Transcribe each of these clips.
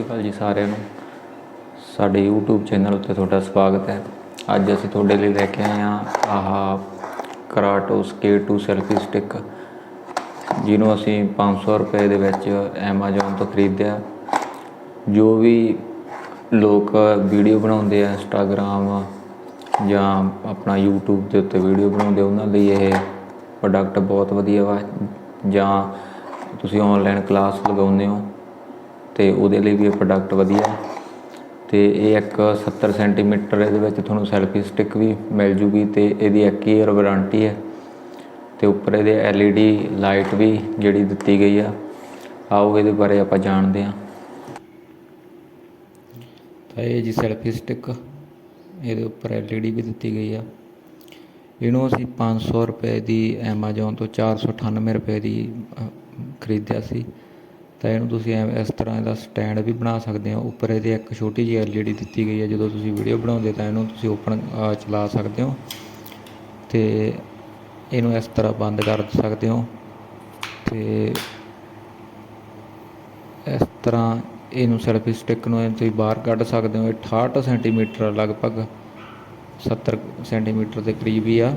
ਸ਼੍ਰੀ ਅਕਾਲ ਜੀ ਸਾਰਿਆਂ ਨੂੰ। ਸਾਡੇ YouTube ਚੈਨਲ ਉੱਤੇ ਤੁਹਾਡਾ ਸਵਾਗਤ ਹੈ। ਅੱਜ ਅਸੀਂ ਤੁਹਾਡੇ ਲਈ ਲੈ ਕੇ ਆਏ ਹਾਂ ਆਹ ਕਰਾਟੋਸ K2 ਸੈਲਫੀ ਸਟਿਕ ਜਿਹਨੂੰ ਅਸੀਂ 500 ਰੁਪਏ ਦੇ ਵਿੱਚ Amazon ਤੋਂ ਖਰੀਦਿਆ। ਜੋ ਵੀ ਲੋਕ ਵੀਡੀਓ ਬਣਾਉਂਦੇ ਆ Instagram ਜਾਂ ਆਪਣਾ YouTube ਦੇ ਉੱਤੇ ਵੀਡੀਓ ਬਣਾਉਂਦੇ ਉਹਨਾਂ ਲਈ ਇਹ ਪ੍ਰੋਡਕਟ ਬਹੁਤ ਵਧੀਆ ਵਾ। ਜਾਂ ਤੁਸੀਂ ਆਨਲਾਈਨ ਕਲਾਸ ਲਗਾਉਂਦੇ ਹੋ ਤੇ ਉਹਦੇ ਲਈ ਵੀ ਇਹ ਪ੍ਰੋਡਕਟ ਵਧੀਆ ਹੈ। ਤੇ ਇਹ ਇੱਕ 70 ਸੈਂਟੀਮੀਟਰ ਇਹਦੇ ਵਿੱਚ ਤੁਹਾਨੂੰ ਸੈਲਫੀ ਸਟਿਕ ਵੀ ਮਿਲ ਜੂਗੀ ਤੇ ਇਹਦੀ ਇੱਕ ਈਅਰ ਵਾਰੰਟੀ ਹੈ। ਤੇ ਉੱਪਰ ਇਹਦੇ LED ਲਾਈਟ ਵੀ ਜਿਹੜੀ ਦਿੱਤੀ ਗਈ ਆ। ਆਓ ਇਹਦੇ ਬਾਰੇ ਆਪਾਂ ਜਾਣਦੇ ਹਾਂ। ਤਾਂ ਇਹ ਜੀ ਸੈਲਫੀ ਸਟਿਕ ਇਹਦੇ ਉੱਪਰ LED ਵੀ ਦਿੱਤੀ ਗਈ ਆ। ਇਹਨੂੰ ਅਸੀਂ 500 ਰੁਪਏ ਦੀ Amazon ਤੋਂ 498 ਰੁਪਏ ਦੀ ਖਰੀਦਿਆ ਸੀ। ਤਾਂ ਇਹਨੂੰ ਤੁਸੀਂ ਐਵੇਂ ਇਸ ਤਰ੍ਹਾਂ ਇਹਦਾ ਸਟੈਂਡ ਵੀ ਬਣਾ ਸਕਦੇ ਹੋ। ਉੱਪਰ ਇਹਦੇ ਇੱਕ ਛੋਟੀ ਜਿਹੀ LED ਦਿੱਤੀ ਗਈ ਹੈ। ਜਦੋਂ ਤੁਸੀਂ ਵੀਡੀਓ ਬਣਾਉਂਦੇ ਤਾਂ ਇਹਨੂੰ ਤੁਸੀਂ ਓਪਨ ਚਲਾ ਸਕਦੇ ਹੋ। ਤੇ ਇਹਨੂੰ ਇਸ ਤਰ੍ਹਾਂ ਬੰਦ ਕਰ ਸਕਦੇ ਹੋ। ਤੇ ਇਸ ਤਰ੍ਹਾਂ ਇਹਨੂੰ ਸੈਲਫੀ ਸਟਿਕ ਨੂੰ ਇਹ ਤੁਸੀਂ ਬਾਹਰ ਕੱਢ ਸਕਦੇ ਹੋ। ਇਹ 68 ਸੈਂਟੀਮੀਟਰ ਲਗਭਗ 70 ਸੈਂਟੀਮੀਟਰ ਦੇ ਕਰੀਬ ਹੀ ਆ।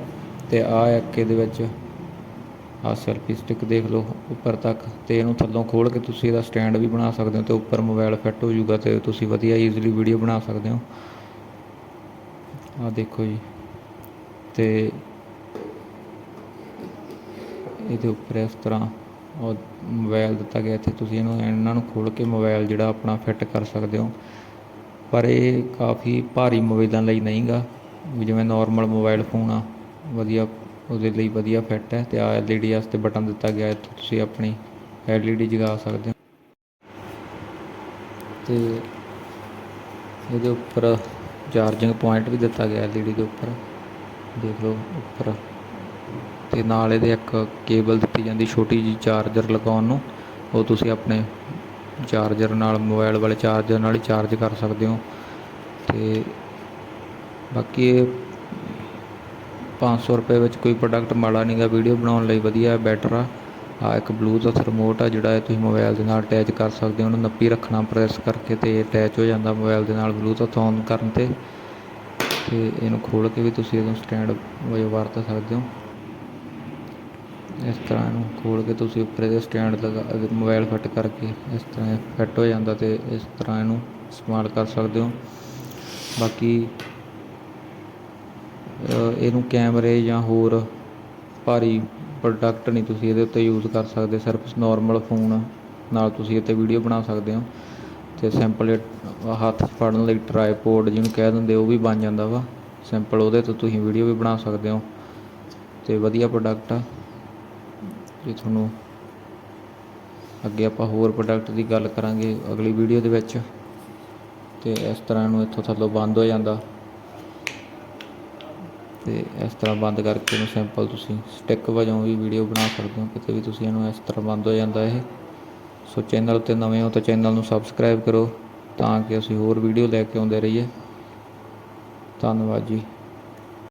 ਤੇ ਆ ਇੱਕ ਇਹਦੇ ਵਿੱਚ ਆਹ ਸੈਲਫੀ ਸਟਿਕ ਦੇਖ ਲਓ, ਉੱਪਰ ਤੱਕ ਤੇ ਇਹਨੂੰ ਥੱਲੋਂ ਖੋਲ ਕੇ ਤੁਸੀਂ ਇਹਦਾ ਸਟੈਂਡ ਵੀ ਬਣਾ ਸਕਦੇ ਹੋ ਤੇ ਉੱਪਰ ਮੋਬਾਈਲ ਫਿੱਟ ਹੋ ਜਾਊਗਾ ਤੇ ਤੁਸੀਂ ਵਧੀਆ ਈਜ਼ੀਲੀ ਵੀਡੀਓ ਬਣਾ ਸਕਦੇ ਹੋ। ਆਹ ਦੇਖੋ ਜੀ ਤੇ ਇਹਦੇ ਉੱਪਰ ਇਸ ਤਰ੍ਹਾਂ ਉਹ ਮੋਬਾਈਲ ਦਿੱਤਾ ਗਿਆ, ਇੱਥੇ ਤੁਸੀਂ ਇਹਨੂੰ ਇਹਨਾਂ ਨੂੰ ਖੋਲ ਕੇ ਮੋਬਾਈਲ ਜਿਹੜਾ ਆਪਣਾ ਫਿੱਟ ਕਰ ਸਕਦੇ ਹੋ। ਪਰ ਇਹ ਕਾਫੀ ਭਾਰੀ ਮੋਬਾਈਲਾਂ ਲਈ ਨਹੀਂਗਾ ਵੀ ਜਿਵੇਂ ਨਾਰਮਲ ਮੋਬਾਈਲ ਫੋਨ ਆ, ਵਧੀਆ ਉਹਦੇ ਲਈ ਵਧੀਆ ਫਿੱਟ ਹੈ ਤੇ ਆ LED ਵਾਸਤੇ ਬਟਨ ਦਿੱਤਾ ਗਿਆ ਇੱਥੇ ਤੁਸੀਂ ਆਪਣੀ LED ਜਗਾ ਸਕਦੇ ਹੋ। ਤੇ ਇਹਦੇ ਉੱਪਰ ਚਾਰਜਿੰਗ ਪੁਆਇੰਟ ਵੀ ਦਿੱਤਾ ਗਿਆ LED ਦੇ ਉੱਪਰ। ਦੇਖ ਲਓ ਉੱਪਰ। ਤੇ ਨਾਲ ਇਹਦੇ ਇੱਕ ਕੇਬਲ ਦਿੱਤੀ ਜਾਂਦੀ, ਛੋਟੀ ਜੀ ਚਾਰਜਰ ਲਗਾਉਣ ਨੂੰ। ਉਹ ਤੁਸੀਂ ਆਪਣੇ ਚਾਰਜਰ ਨਾਲ ਮੋਬਾਈਲ ਵਾਲੇ ਚਾਰਜਰ ਨਾਲ ਹੀ ਚਾਰਜ ਕਰ ਸਕਦੇ ਹੋ। ਤੇ ਬਾਕੀ ਇਹ 500 ਰੁਪਏ ਵਿੱਚ ਕੋਈ ਪ੍ਰੋਡਕਟ ਮਾੜਾ ਨਹੀਂਗਾ ਵੀਡੀਓ ਬਣਾਉਣ ਲਈ ਵਧੀਆ ਬੈਟਰ ਆ। ਆ ਇੱਕ ਬਲੂਟੁੱਥ ਰਿਮੋਟ ਆ ਜਿਹੜਾ ਇਹ ਤੁਸੀਂ ਮੋਬਾਈਲ ਦੇ ਨਾਲ ਅਟੈਚ ਕਰ ਸਕਦੇ ਹੋ, ਉਹਨੂੰ ਨੱਪੀ ਰੱਖਣਾ ਪ੍ਰੈਸ ਕਰਕੇ ਤੇ ਅਟੈਚ ਹੋ ਜਾਂਦਾ ਮੋਬਾਈਲ ਦੇ ਨਾਲ ਬਲੂਟੁੱਥ ਔਨ ਕਰਨ ਤੇ। ਤੇ ਇਹਨੂੰ ਖੋਲ ਕੇ ਵੀ ਤੁਸੀਂ ਇਹਨੂੰ ਸਟੈਂਡ ਵਜੋਂ ਵਰਤ ਸਕਦੇ ਹੋ। ਇਸ ਤਰ੍ਹਾਂ ਇਹਨੂੰ ਖੋਲ ਕੇ ਤੁਸੀਂ ਉੱਪਰ ਇਹਦੇ ਸਟੈਂਡ ਲਗਾ ਮੋਬਾਈਲ ਫਿੱਟ ਕਰਕੇ ਇਸ ਤਰ੍ਹਾਂ ਫਿੱਟ ਹੋ ਜਾਂਦਾ ਤੇ ਇਸ ਤਰ੍ਹਾਂ ਇਹਨੂੰ ਇਸਤੇਮਾਲ ਕਰ ਸਕਦੇ ਹੋ। ਬਾਕੀ ਇਹਨੂੰ ਕੈਮਰੇ ਜਾਂ ਹੋਰ ਭਾਰੀ ਪ੍ਰੋਡਕਟ ਨਹੀਂ ਤੁਸੀਂ ਇਹਦੇ ਉੱਤੇ ਯੂਜ਼ ਕਰ ਸਕਦੇ, ਸਿਰਫ ਨੋਰਮਲ ਫੋਨ ਨਾਲ ਤੁਸੀਂ ਇੱਥੇ ਵੀਡੀਓ ਬਣਾ ਸਕਦੇ ਹੋ ਤੇ ਸਿੰਪਲ ਹੱਥ ਫੜਨ ਲਈ ਟਰਾਈਪੋਡ ਜਿਹਨੂੰ ਕਹਿ ਦਿੰਦੇ ਉਹ ਵੀ ਬਣ ਜਾਂਦਾ ਵਾ। ਸਿੰਪਲ ਉਹਦੇ ਤੋਂ ਤੁਸੀਂ ਵੀਡੀਓ ਵੀ ਬਣਾ ਸਕਦੇ ਹੋ ਤੇ ਵਧੀਆ ਪ੍ਰੋਡਕਟ ਆ। ਜੇ ਤੁਹਾਨੂੰ ਅੱਗੇ ਆਪਾਂ ਹੋਰ ਪ੍ਰੋਡਕਟ ਦੀ ਗੱਲ ਕਰਾਂਗੇ ਅਗਲੀ ਵੀਡੀਓ ਦੇ ਵਿੱਚ ਤੇ ਇਸ ਤਰ੍ਹਾਂ ਇਹਨੂੰ ਇੱਥੋਂ ਥੱਲੋਂ ਬੰਦ ਹੋ ਜਾਂਦਾ। ਅਤੇ ਇਸ ਤਰ੍ਹਾਂ ਬੰਦ ਕਰਕੇ ਇਹਨੂੰ ਸਿੰਪਲ ਤੁਸੀਂ ਸਟਿੱਕ ਵਜੋਂ ਵੀ ਵੀਡੀਓ ਬਣਾ ਸਕਦੇ ਹੋ, ਕਿਤੇ ਵੀ ਤੁਸੀਂ ਇਹਨੂੰ ਇਸ ਤਰ੍ਹਾਂ ਬੰਦ ਹੋ ਜਾਂਦਾ ਇਹ। ਸੋ ਚੈਨਲ ਉੱਤੇ ਨਵੇਂ ਹੋ ਤਾਂ ਚੈਨਲ ਨੂੰ ਸਬਸਕ੍ਰਾਈਬ ਕਰੋ ਤਾਂ ਕਿ ਅਸੀਂ ਹੋਰ ਵੀਡੀਓ ਲੈ ਕੇ ਆਉਂਦੇ ਰਹੀਏ। ਧੰਨਵਾਦ ਜੀ।